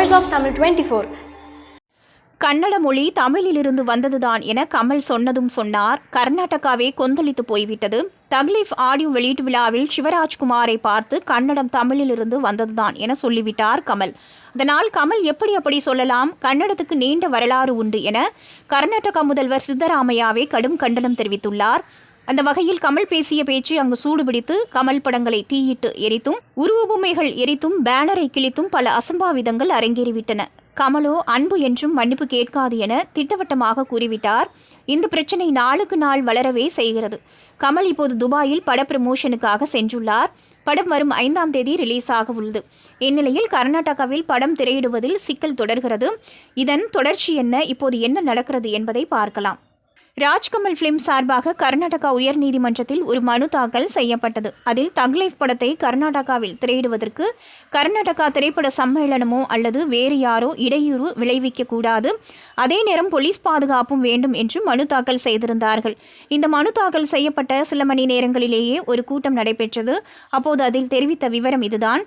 Voice of Tamil 24. Kannada மொழி தமிழிலிருந்து வந்ததுதான் என கமல் சொன்னதும் சொன்னார். கர்நாடகாவே கொந்தளித்து போய்விட்டது. தக்லீஃப் ஆடியோ வெளியீட்டு விழாவில் சிவராஜ்குமாரை பார்த்து கன்னடம் தமிழிலிருந்து வந்ததுதான் என சொல்லிவிட்டார் கமல். அதனால் கமல் எப்படி அப்படி சொல்லலாம்? கன்னடத்துக்கு நீண்ட வரலாறு உண்டு என கர்நாடகா முதல்வர் சித்தராமையாவே கடும் கண்டனம் தெரிவித்துள்ளார். அந்த வகையில் கமல் பேசிய பேச்சு அங்கு சூடுபிடித்து கமல் படங்களை தீயிட்டு எரித்தும் உருவ பொம்மைகள் எரித்தும் பேனரை கிழித்தும் பல அசம்பாவிதங்கள் அரங்கேறிவிட்டன. கமலோ அன்பு என்றும் மன்னிப்பு கேட்காது என திட்டவட்டமாக கூறிவிட்டார். இந்த பிரச்சனை நாளுக்கு நாள் வளரவே செய்கிறது. கமல் இப்போது துபாயில் பட ப்ரமோஷனுக்காக சென்றுள்ளார். படம் வரும் ஐந்தாம் தேதி ரிலீஸ் ஆக உள்ளது. இந்நிலையில் கர்நாடகாவில் படம் திரையிடுவதில் சிக்கல் தொடர்கிறது. இதன் தொடர்ச்சி என்ன இப்போது என்ன நடக்கிறது என்பதை பார்க்கலாம். ராஜ்கமல் ஃபிலிம் சார்பாக கர்நாடகா உயர்நீதிமன்றத்தில் ஒரு மனு தாக்கல் செய்யப்பட்டது. அதில் தக்லைஃப் படத்தை கர்நாடகாவில் திரையிடுவதற்கு கர்நாடகா திரைப்பட சம்மேளனமோ அல்லது வேறு யாரோ இடையூறு விளைவிக்கக்கூடாது அதே நேரம் போலீஸ் பாதுகாப்பும் வேண்டும் என்று மனு தாக்கல் செய்திருந்தார்கள். இந்த மனு தாக்கல் செய்யப்பட்ட சில மணி நேரங்களிலேயே ஒரு கூட்டம் நடைபெற்றது. அப்போது அதில் தெரிவித்த விவரம் இதுதான்.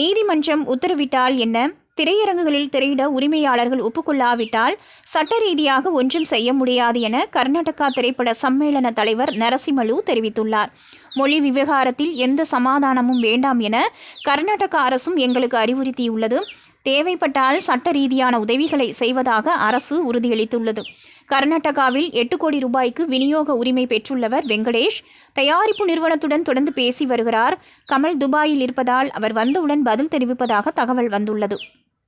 நீதிமன்றம் உத்தரவிட்டால் என்ன? திரையரங்குகளில் திரையிட உரிமையாளர்கள் ஒப்புக்கொள்ளாவிட்டால் சட்ட ரீதியாக ஒன்றும் செய்ய முடியாது என கர்நாடகா திரைப்பட சம்மேளன தலைவர் நரசிம்மலு தெரிவித்துள்ளார். மொழி விவகாரத்தில் எந்த சமாதானமும் வேண்டாம் என கர்நாடக அரசும் எங்களுக்கு அறிவுறுத்தியுள்ளது. தேவைப்பட்டால் சட்ட ரீதியான உதவிகளை செய்வதாக அரசு உறுதியளித்துள்ளது. கர்நாடகாவில் எட்டு கோடி ரூபாய்க்கு விநியோக உரிமை பெற்றுள்ளவர் வெங்கடேஷ். தயாரிப்பு நிறுவனத்துடன் தொடர்ந்து பேசி வருகிறார். கமல் துபாயில் இருப்பதால் அவர் வந்தவுடன் பதில் தெரிவிப்பதாக தகவல் வந்துள்ளது.